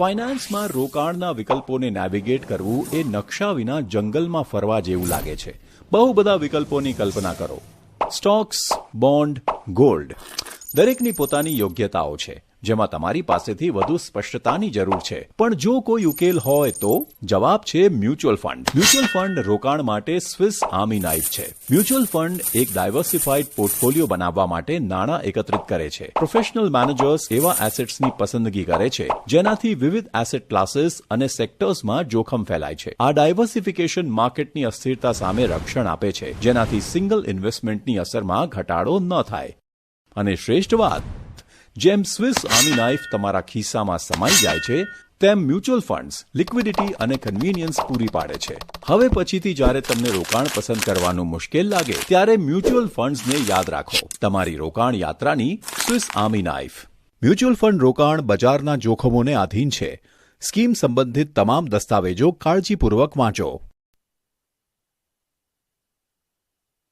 ફાઇનાન્સમાં રોકાણના વિકલ્પોને નેવિગેટ કરવું એ નકશા વિના જંગલમાં ફરવા જેવું લાગે છે. બહુ બધા વિકલ્પોની કલ્પના કરો. સ્ટોક્સ, બોન્ડ, ગોલ્ડ દરેકની પોતાની યોગ્યતાઓ છે. જેમાં તમારી પાસેથી વધુ સ્પષ્ટતાની જરૂર છે. પણ જો કોઈ ઉકેલ હોય તો જવાબ છે મ્યુચ્યુઅલ ફંડ. મ્યુચ્યુઅલ ફંડ રોકાણ માટે સ્વિસ આર્મી નાઇફ છે. મ્યુચ્યુઅલ ફંડ એક ડાયવર્સિફાઈડ પોર્ટફોલિયો બનાવવા માટે નાણાં એકત્રિત કરે છે. પ્રોફેશનલ મેનેજર્સ એવા એસેટ્સની પસંદગી કરે છે, જેનાથી વિવિધ એસેટ ક્લાસીસ અને સેક્ટર્સમાં જોખમ ફેલાય છે. આ ડાયવર્સિફિકેશન માર્કેટની અસ્થિરતા સામે રક્ષણ આપે છે, જેનાથી સિંગલ ઇન્વેસ્ટમેન્ટની અસરમાં ઘટાડો ન થાય. અને શ્રેષ્ઠ વાત જેમ સ્વિસ આર્મી નાઇફ તમારા ખિસ્સામાં સમાઈ જાય છે, તેમ મ્યુચ્યુઅલ ફંડ્સ, લિક્વિડિટી અને કન્વીનિયન્સ પૂરી પાડે છે. હવે પછીથી જ્યારે તમને રોકાણ પસંદ કરવાનું મુશ્કેલ લાગે, ત્યારે મ્યુચ્યુઅલ ફંડ્સને યાદ રાખો. તમારી રોકાણ યાત્રાની Swiss army knife mutual fund રોકાણ બજારના જોખમોને આધીન છે. સ્કીમ સંબંધિત તમામ દસ્તાવેજો કાળજીપૂર્વક વાંચો.